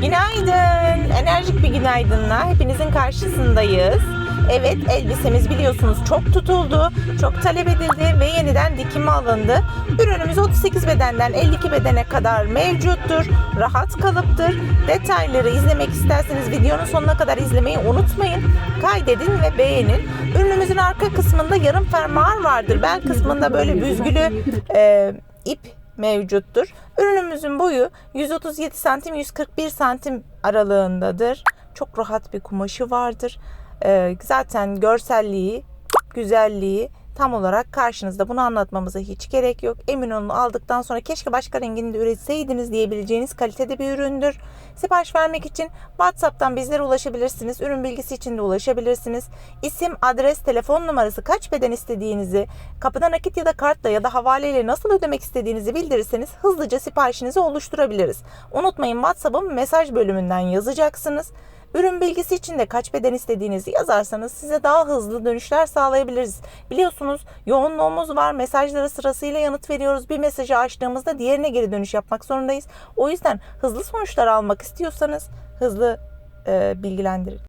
Günaydın. Enerjik bir günaydınla hepinizin karşısındayız. Evet elbisemiz biliyorsunuz çok tutuldu, çok talep edildi ve yeniden dikime alındı. Ürünümüz 38 bedenden 52 bedene kadar mevcuttur. Rahat kalıptır. Detayları izlemek isterseniz videonun sonuna kadar izlemeyi unutmayın. Kaydedin ve beğenin. Ürünümüzün arka kısmında yarım fermuar vardır. Bel kısmında böyle büzgülü e, ip mevcuttur. Ürünümüzün boyu 137 santim 141 santim aralığındadır. Çok rahat bir kumaşı vardır. Ee, zaten görselliği, güzelliği tam olarak karşınızda. Bunu anlatmamıza hiç gerek yok. Emin olun aldıktan sonra keşke başka rengini de üretseydiniz diyebileceğiniz kalitede bir üründür. Sipariş vermek için WhatsApp'tan bizlere ulaşabilirsiniz. Ürün bilgisi için de ulaşabilirsiniz. İsim, adres, telefon numarası, kaç beden istediğinizi, kapıda nakit ya da kartla ya da havaleyle nasıl ödemek istediğinizi bildirirseniz hızlıca siparişinizi oluşturabiliriz. Unutmayın WhatsApp'ın mesaj bölümünden yazacaksınız. Ürün bilgisi için de kaç beden istediğinizi yazarsanız size daha hızlı dönüşler sağlayabiliriz. Biliyorsunuz yoğunluğumuz var. Mesajlara sırasıyla yanıt veriyoruz. Bir mesajı açtığımızda diğerine geri dönüş yapmak zorundayız. O yüzden hızlı sonuçlar almak istiyorsanız hızlı e, bilgilendirin.